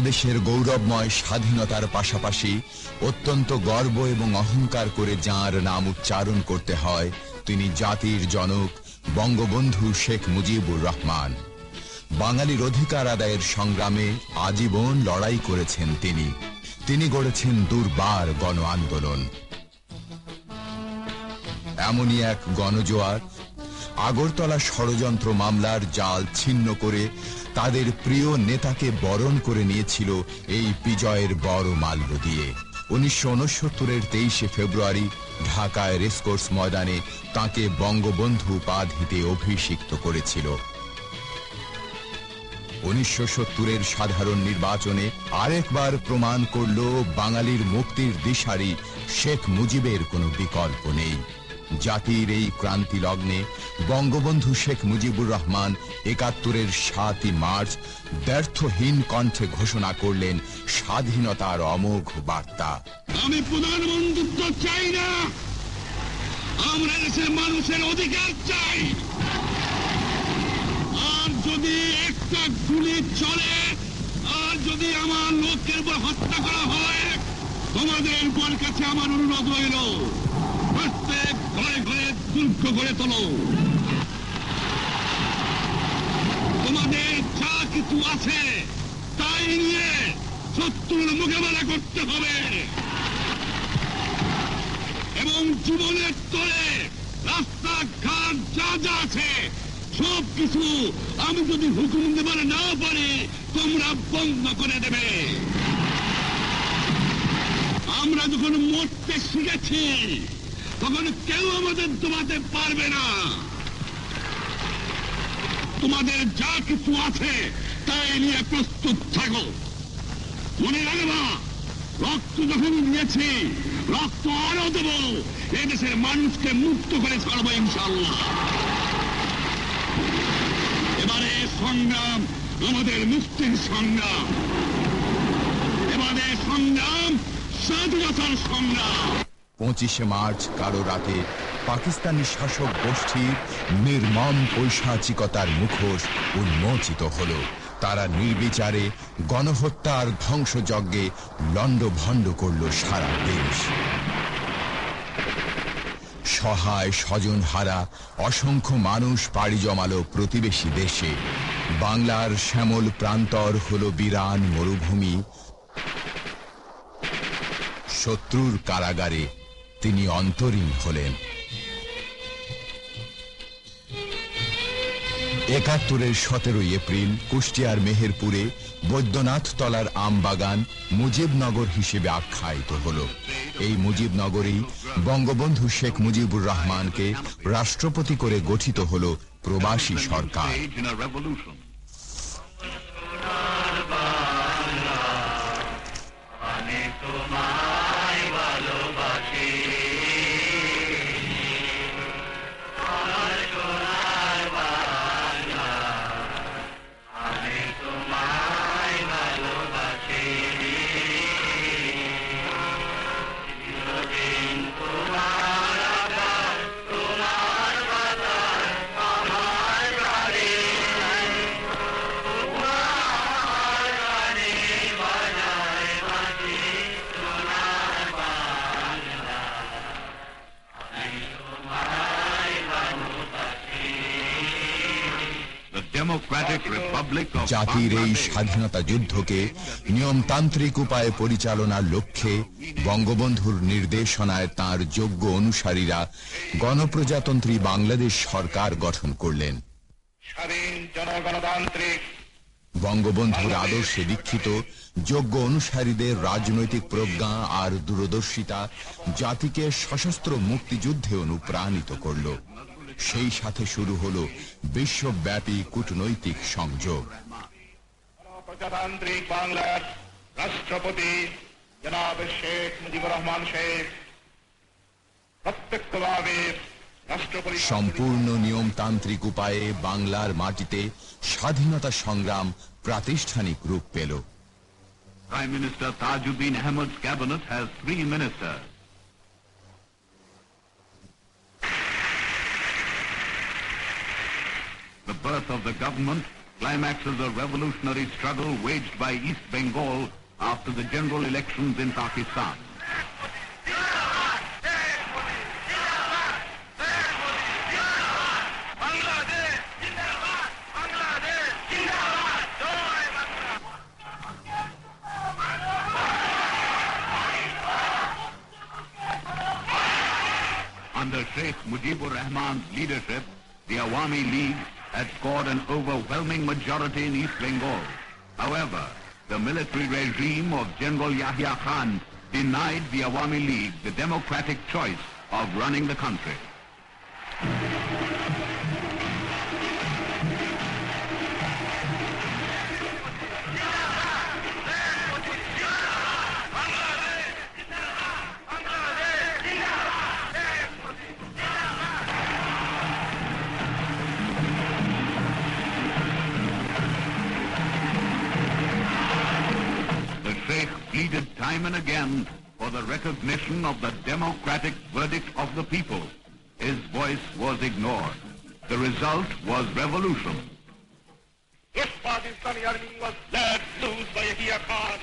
বাংলাদেশের গৌরবময় স্বাধীনতার পাশাপাশি অত্যন্ত গর্ব এবং অহংকার করে যার নাম উচ্চারণ করতে হয়, তিনি জাতির জনক বঙ্গবন্ধু শেখ মুজিবুর রহমান। বাঙালির অধিকার আদায়ের সংগ্রামে আজীবন লড়াই করেছেন তিনি। তিনি গড়েছেন দুর্বার গণ আন্দোলন। এমনই এক গণজোয়ার, আগরতলা ষড়যন্ত্র মামলার জাল ছিন্ন করে তাদের প্রিয় নেতাকে বরণ করে নিয়েছিল এই বিজয়ের বড় মাল্য দিয়ে। উনিশশো উনসত্তরের তেইশে ফেব্রুয়ারি ঢাকায় রেসকোর্স ময়দানে তাকে বঙ্গবন্ধু উপাধিতে অভিষিক্ত করেছিল। উনিশশো সত্তরের সাধারণ নির্বাচনে আরেকবার প্রমাণ করল বাঙালির মুক্তির দিশারি শেখ মুজিবের কোনো বিকল্প নেই। জাতির এই ক্রান্তি লগ্নে বঙ্গবন্ধু শেখ মুজিবুর রহমান একাত্তরের সাতই মার্চ ব্যর্থহীন কণ্ঠে ঘোষণা করলেন স্বাধীনতার অমোঘ বার্তা। আমি প্রধানমন্ত্রিত্ব চাই না। আমরা দেশের মানুষের অধিকার চাই। আর যদি একটা গুলি চলে, আর যদি আমার লোকের উপর হত্যা করা হয়, তোমাদের কাছে আমার অনুরোধ রইল। দুর্গ করে তোলো। তোমাদের যা কিছু আছে, তাই নিয়ে শত্রুর মোকাবেলা করতে হবে। এবং জীবনের তরে রাস্তাঘাট যা যা আছে, সব কিছু আমি যদি হুকুম দেবার না পারি, তোমরা বন্ধ করে দেবে। আমরা যখন মরতে শিখেছি তখন কেউ আমাদের দমাতে পারবে না। তোমাদের যা কিছু আছে, তাই নিয়ে প্রস্তুত থাকো। মনে রাখবা, রক্ত যখন দিয়েছি, রক্ত আরও দেব। এদেশের মানুষকে মুক্ত করে ছাড়বো ইনশাল্লাহ এবারে সংগ্রাম, আমাদের মুক্তির সংগ্রাম। এবারে সংগ্রাম, স্বাধীনতার সংগ্রাম। পঁচিশে মার্চ, কালো রাতে পাকিস্তানি শাসক গোষ্ঠীর নির্মম পৈশাচিকতার মুখোশ উন্মোচিত হল। তারা নির্বিচারে গণহত্যার ধ্বংসযজ্ঞে লণ্ডভণ্ড করল সারা দেশ। সহায় স্বজন হারা অসংখ্য মানুষ পাড়ি জমালো প্রতিবেশী দেশে। বাংলার শ্যামল প্রান্তর হল বিরান মরুভূমি। শত্রুর কারাগারে তিনি অন্তরীণ হলেন। একাত্তরের সতেরোই এপ্রিল, কুষ্টিয়ার মেহেরপুরে বৈদ্যনাথ তলার আমবাগান মুজিবনগর হিসেবে আখ্যায়িত হল। এই মুজিবনগরেই বঙ্গবন্ধু শেখ মুজিবুর রহমানকে রাষ্ট্রপতি করে গঠিত হল প্রবাসী সরকার। জাতির এই স্বাধীনতা যুদ্ধকে নিয়মতান্ত্রিক উপায়ে পরিচালনার লক্ষ্যে বঙ্গবন্ধুর নির্দেশনায় তার যোগ্য অনুসারীরা গণপ্রজাতন্ত্রী বাংলাদেশ সরকার গঠন করলেন। বঙ্গবন্ধুর আদর্শে দীক্ষিত যোগ্য অনুসারীদের রাজনৈতিক প্রজ্ঞা আর দূরদর্শিতা জাতিকে সশস্ত্র মুক্তিযুদ্ধে অনুপ্রাণিত করল। সেই সাথে শুরু হলো বিশ্বব্যাপী কূটনৈতিক সংযোগ প্রজাতান্ত্রিক বাংলার রাষ্ট্রপতি জনাব শেখ মুজিবুর রহমান শেখ প্রত্যক্ষভাবে সম্পূর্ণ নিয়মতান্ত্রিক উপায়ে বাংলার মাটিতে স্বাধীনতা সংগ্রাম প্রাতিষ্ঠানিক রূপ পেল Prime Minister Tajuddin Ahmed's cabinet has three ministers. The birth of the government climaxes a revolutionary struggle waged by East Bengal after the general elections in Pakistan. Under Sheikh Mujibur Rahman's leadership, the Awami League had scored an overwhelming majority in East Bengal. However, the military regime of General Yahya Khan denied the Awami League the democratic choice of running the country. Time and again for the recognition of the democratic verdict of the people. His voice was ignored. The result was revolution. If Pakistani army was let loose by Yahya Khan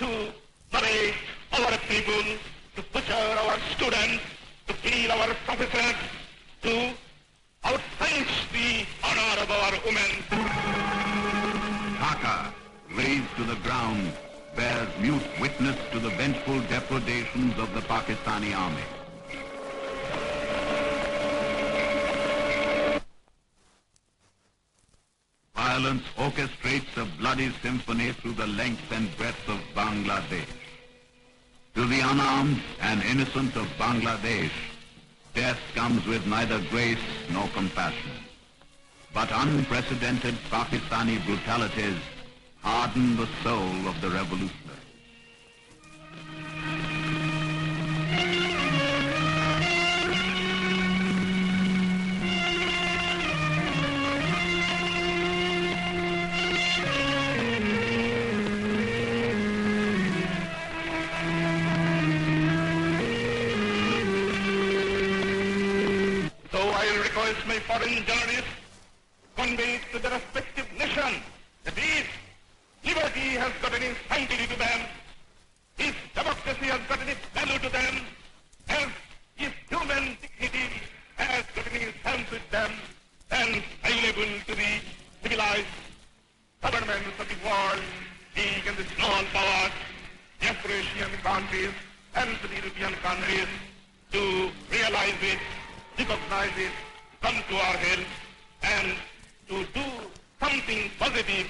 to liberate our people, to butcher our students, to kill our professors, to outfence the honor of our women. Dhaka, razed to the ground, bears mute witness to the vengeful depredations of the Pakistani army. Violence orchestrates a bloody symphony through the length and breadth of Bangladesh. To the unarmed and innocent of Bangladesh, death comes with neither grace nor compassion. But unprecedented Pakistani brutalities harden the soul of the revolutionary. So I request my foreign journalists realize it, recognize it, come to our help, and to do something positive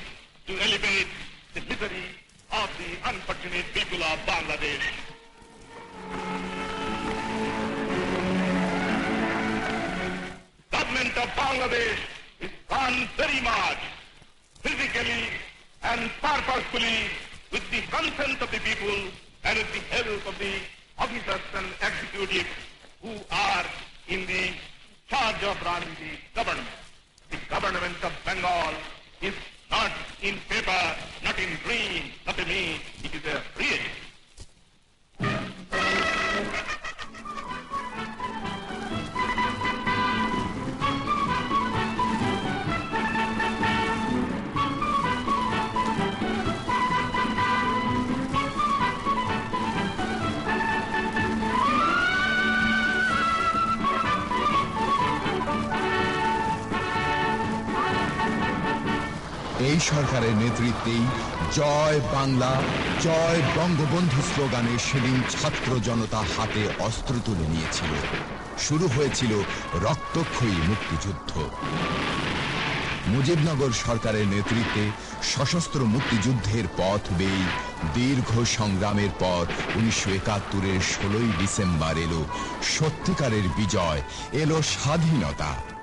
to elevate the misery of the unfortunate people of Bangladesh. Government of Bangladesh is done very much physically and purposefully with the consent of the people and with the help of the officers and executives who are in the charge of the government. The government of Bengal is not in paper, not in dream, not in me, it is a reality. এই সরকারের নেতৃত্বেই জয় বাংলা, জয় বঙ্গবন্ধু স্লোগানে সেদিন ছাত্র জনতা হাতে অস্ত্র তুলে নিয়েছিল। শুরু হয়েছিল রক্তক্ষয়ী মুক্তিযুদ্ধ। মুজিবনগর সরকারের নেতৃত্বে সশস্ত্র মুক্তিযুদ্ধের পথ বেয়ে দীর্ঘ সংগ্রামের পর উনিশশো একাত্তরের ষোলোই ডিসেম্বর এলো সত্যিকারের বিজয়, এলো স্বাধীনতা।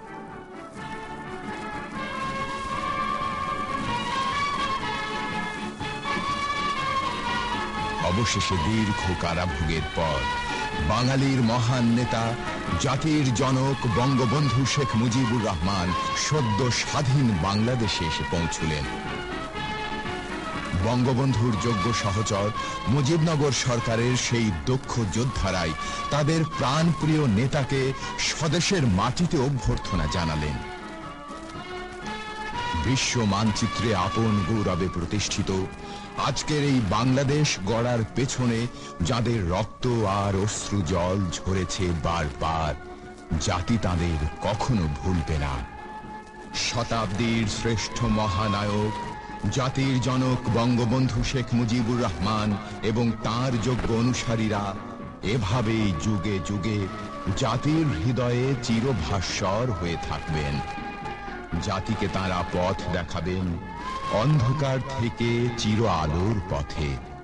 অবশেষে দীর্ঘ কারাভোগের পর বাঙালির মহান নেতা, জাতির জনক বঙ্গবন্ধু শেখ মুজিবুর রহমান সদ্য স্বাধীন বাংলাদেশে এসে পৌঁছলেন। বঙ্গবন্ধুর যোগ্য সহচর মুজিবনগর সরকারের সেই দক্ষ যোদ্ধারাই তাদের প্রাণপ্রিয় নেতাকে স্বদেশের মাটিতে অভ্যর্থনা জানালেন। বিশ্ব মানচিত্রে আপন গৌরবে প্রতিষ্ঠিত। আজকের এই বাংলাদেশ গড়ার পেছনে যাদের রক্ত আর অশ্রু জল ঝরেছে বারবার, জাতি তাদের কখনো ভুলবে না। শতাব্দীর শ্রেষ্ঠ মহানায়ক, জাতির জনক বঙ্গবন্ধু শেখ মুজিবুর রহমান এবং তার যোগ্য অনুসারীরা এভাবেই যুগে যুগে জাতির হৃদয়ে চিরভাস্বর হয়ে থাকবেন। জাতিকে তারা পথ দেখাবেন। অন্ধকার থেকে চির আলোর পথে।